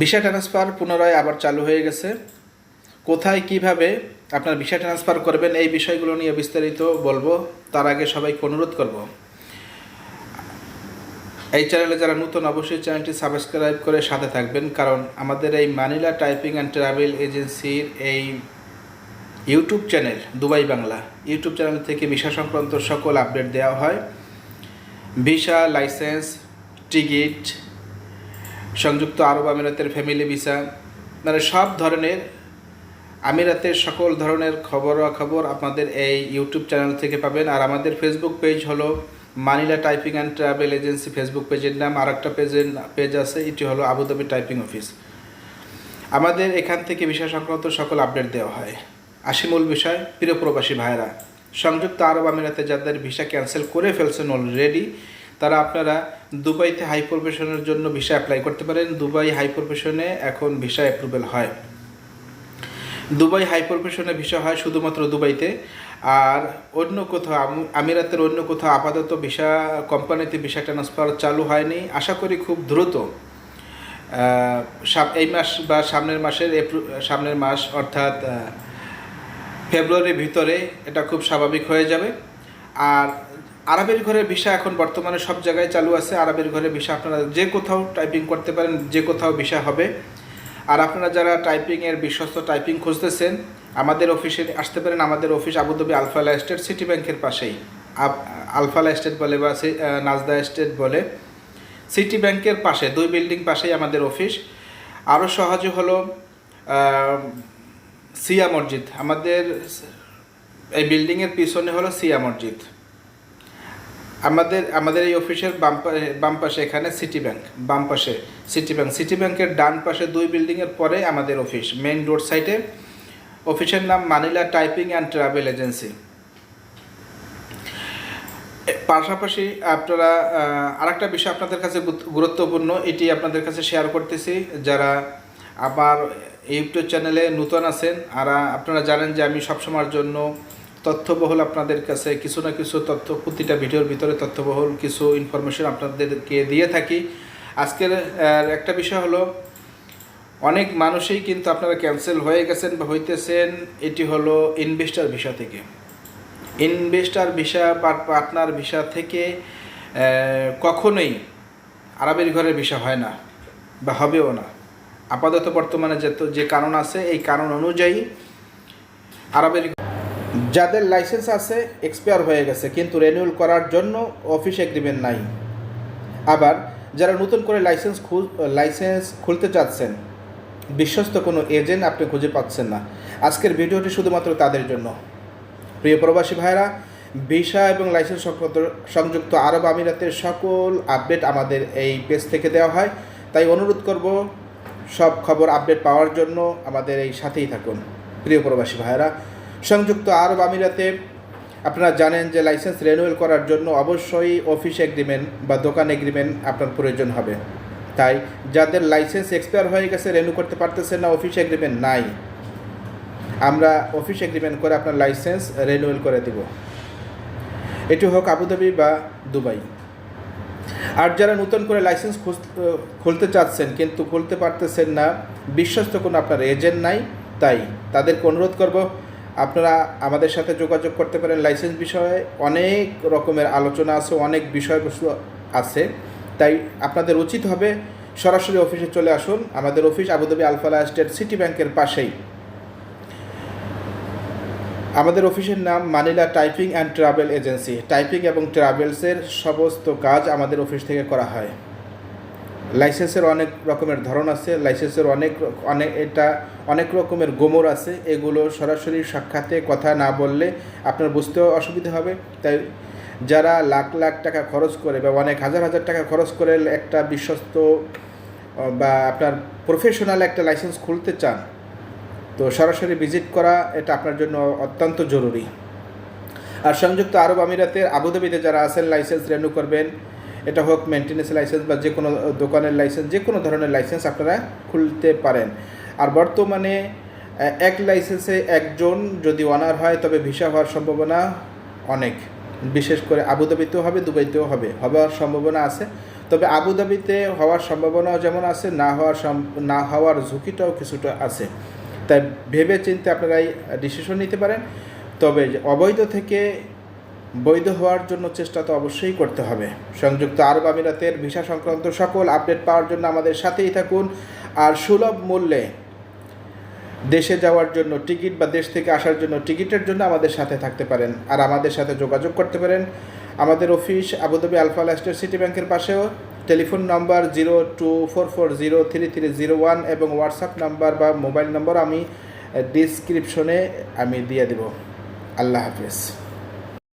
Visa transfer পুনরায় আবার চালু হয়ে গেছে। কোথায় কীভাবে আপনার ভিসা ট্রান্সফার করবেন এই বিষয়গুলো নিয়ে বিস্তারিত বলব। তার আগে সবাইকে অনুরোধ করব। এই চ্যানেলে যারা নতুন, অবশ্যই চ্যানেলটি সাবস্ক্রাইব করে সাথে থাকবেন। কারণ আমাদের এই মানিলা টাইপিং অ্যান্ড ট্রাভেল এজেন্সির এই YouTube channel Dubai Bangla. YouTube channel থেকে ভিসা সংক্রান্ত সকল আপডেট দেওয়া হয়। ভিসা লাইসেন্স টিকিট সংযুক্ত আরব আমিরাতের ফ্যামিলি ভিসা মানে সব ধরনের আমিরাতের সকল ধরনের খবরাখবর আপনাদের এই ইউটিউব চ্যানেল থেকে পাবেন। আর আমাদের ফেসবুক পেজ হলো Manila typing and travel agency Facebook পেজের নাম। আর একটা পেজের পেজ আছে, এটি হলো আবুধাবি টাইপিং অফিস। আমাদের এখান থেকে বিষয় সংক্রান্ত সকল আপডেট দেওয়া হয়। আসি মূল বিষয়, প্রিয় প্রবাসী ভাইরা সংযুক্ত আরব আমিরাতে যাদের ভিসা ক্যান্সেল করে ফেলছেন অলরেডি তারা আপনারা দুবাইতে হাই প্রফেশনের জন্য ভিসা অ্যাপ্লাই করতে পারেন। দুবাই হাই প্রফেশনে এখন ভিসা অ্যাপ্রুভেল হয়। দুবাই হাই প্রফেশনে ভিসা হয় শুধুমাত্র দুবাইতে। আর অন্য কোথাও, আম- আমিরাতের অন্য কোথাও আপাতত ভিসা কোম্পানিতে ভিসা ট্রান্সফার চালু হয়নি। আশা করি খুব দ্রুত এই মাস বা সামনের মাসের সামনের মাস অর্থাৎ ফেব্রুয়ারির ভিতরে এটা খুব স্বাভাবিক হয়ে যাবে। আর আরবের ঘরে ভিসা এখন বর্তমানে সব জায়গায় চালু আছে। আরবের ঘরে ভিসা আপনারা যে কোথাও টাইপিং করতে পারেন, যে কোথাও ভিসা হবে। আর আপনারা যারা টাইপিংয়ের বিশ্বস্ত টাইপিং খুঁজতেছেন, আমাদের অফিসে আসতে পারেন। আমাদের office Abu Dhabi Alfalah estate city ব্যাংকের পাশেই। আলফালা এস্টেট বলে বা নাজদা এস্টেট বলে। সিটি ব্যাংকের পাশে, দুই বিল্ডিং পাশেই আমাদের অফিস আরও সহজে হলো সিয়া মসজিদ। আমাদের এই বিল্ডিংয়ের পিছনে হলো সিয়া মসজিদ। আমাদের আমাদের এই অফিসের বাম বাম পাশে এখানে সিটি ব্যাংক বাম পাশে সিটি ব্যাংক সিটি ব্যাংকের ডান পাশে দুই বিল্ডিংয়ের পরে আমাদের অফিস মেইন রোড সাইডে অফিসের নাম Manila typing and travel agency পাশাপাশি আপনারা আরেকটা বিষয় আপনাদের কাছে গুরুত্বপূর্ণ, এটি আপনাদের কাছে শেয়ার করতেছি। যারা আবার ইউটিউব চ্যানেলে নূতন আছেন, আর, আপনারা জানেন যে আমি সবসময়ের জন্য তথ্যবহুল আপনাদের কাছে কিছু না কিছু তথ্য, প্রতিটা ভিডিওর ভিতরে তথ্যবহুল কিছু ইনফরমেশন আপনাদেরকে দিয়ে থাকি। আজকের একটা বিষয় হলো, অনেক মানুষই কিন্তু আপনারা ক্যান্সেল হয়ে গেছেন বা হইতেছেন, এটি হলো ইনভেস্টার ভিসা থেকে। ইনভেস্টার ভিসা বা পার্টনার ভিসা থেকে কখনোই আরবের ঘরের ভিসা হয় না বা হবেও না। আপাতত বর্তমানে যে যে কারণ আছে, এই কারণ অনুযায়ী আরবের যাদের লাইসেন্স আছে এক্সপায়ার হয়ে গেছে, কিন্তু রেনিউল করার জন্য অফিস এগ্রিমেন্ট নাই। আবার যারা নতুন করে লাইসেন্স লাইসেন্স খুলতে চাচ্ছেন, বিশ্বস্ত কোনো এজেন্ট আপনি খুঁজে পাচ্ছেন না। আজকের ভিডিওটি শুধুমাত্র তাদের জন্য। প্রিয় প্রবাসী ভাইরা, ভিসা এবং লাইসেন্স সংক্রান্ত সংযুক্ত আরব আমিরাতের সকল আপডেট আমাদের এই পেজ থেকে দেওয়া হয়। তাই অনুরোধ করব, সব খবর আপডেট পাওয়ার জন্য আমাদের এই সাথেই থাকুন। প্রিয় প্রবাসী ভাইরা সংযুক্ত আরব আমিরাতে আপনারা জানেন যে লাইসেন্স রেনুয়েল করার জন্য অবশ্যই অফিস এগ্রিমেন্ট বা দোকান এগ্রিমেন্ট আপনার প্রয়োজন হবে। তাই যাদের লাইসেন্স এক্সপায়ার হয়ে গেছে, রেনু করতে পারতেছেন না, অফিস এগ্রিমেন্ট নাই। আমরা অফিস এগ্রিমেন্ট করে আপনার লাইসেন্স রেনুয়েল করে দেব। এটি হোক আবুধাবি বা দুবাই। আর যারা নতুন করে লাইসেন্স খুলতে চাচ্ছেন কিন্তু খুলতে পারতেছেন না, বিশ্বস্ত কোনো আপনার এজেন্ট নাই, তাই তাদেরকে অনুরোধ করব আপনারা আমাদের সাথে যোগাযোগ করতে পারেন লাইসেন্স বিষয়ে। অনেক রকমের আলোচনা আছে, অনেক বিষয়বস্তু আছে। তাই আপনাদের উচিত হবে সরাসরি অফিসে চলে আসুন। আমাদের office Abu Dhabi Alfalah state city ব্যাংকের পাশেই। আমাদের অফিসের নাম Manila typing and travel agency. Typing এবং ট্রাভেলসের সমস্ত কাজ আমাদের অফিস থেকে করা হয়। লাইসেন্সের অনেক রকমের ধরন আছে, লাইসেন্সের অনেক অনেক, এটা অনেক রকমের গোমর আছে, এগুলো সরাসরি সাক্ষাতে কথা না বললে আপনার বুঝতেও অসুবিধা হবে। তাই যারা লাখ লাখ টাকা খরচ করে বা অনেক হাজার হাজার টাকা খরচ করে একটা বিশ্বস্ত বা আপনার প্রফেশনাল একটা লাইসেন্স খুলতে চান, তো সরাসরি ভিজিট করা এটা আপনার জন্য অত্যন্ত জরুরি। আর সংযুক্ত আরব আমিরাতের আবুধাবিতে যারা আছেন, লাইসেন্স রেনু করবেন এটা হোক মেনটেন্যান্স লাইসেন্স বা যে কোনো দোকানের লাইসেন্স যে কোনো ধরনের লাইসেন্স আপনারা খুলতে পারেন। আর বর্তমানে এক লাইসেন্সে একজন যদি অনার হয়, তবে ভিসা হওয়ার সম্ভাবনা অনেক। বিশেষ করে আবুধাবিতেও হবে দুবাইতেও হবে। হওয়ার সম্ভাবনা আছে। তবে আবুধাবিতে হওয়ার সম্ভাবনাও যেমন আছে, না হওয়ার না হওয়ার ঝুঁকিটাও কিছুটা আছে। তাই ভেবে চিন্তে আপনারা ডিসিশন নিতে পারেন। তবে অবৈধ থেকে বৈধ হওয়ার জন্য চেষ্টা তো অবশ্যই করতে হবে। সংযুক্ত আরব আমিরাতের ভিসা সংক্রান্ত সকল আপডেট পাওয়ার জন্য আমাদের সাথেই থাকুন। আর সুলভ মূল্যে দেশে যাওয়ার জন্য টিকিট বা দেশ থেকে আসার জন্য টিকিটের জন্য আমাদের সাথে থাকতে পারেন। আর আমাদের সাথে যোগাযোগ করতে পারেন। আমাদের অফিস আবুধাবি আলফা লাস্টার সিটি ব্যাংকের পাশেও। Telephone number zero two four four zero three three zero one এবং হোয়াটসঅ্যাপ নাম্বার বা মোবাইল নম্বর আমি ডিসক্রিপশনে আমি দিয়ে দেব। আল্লাহ হাফেজ।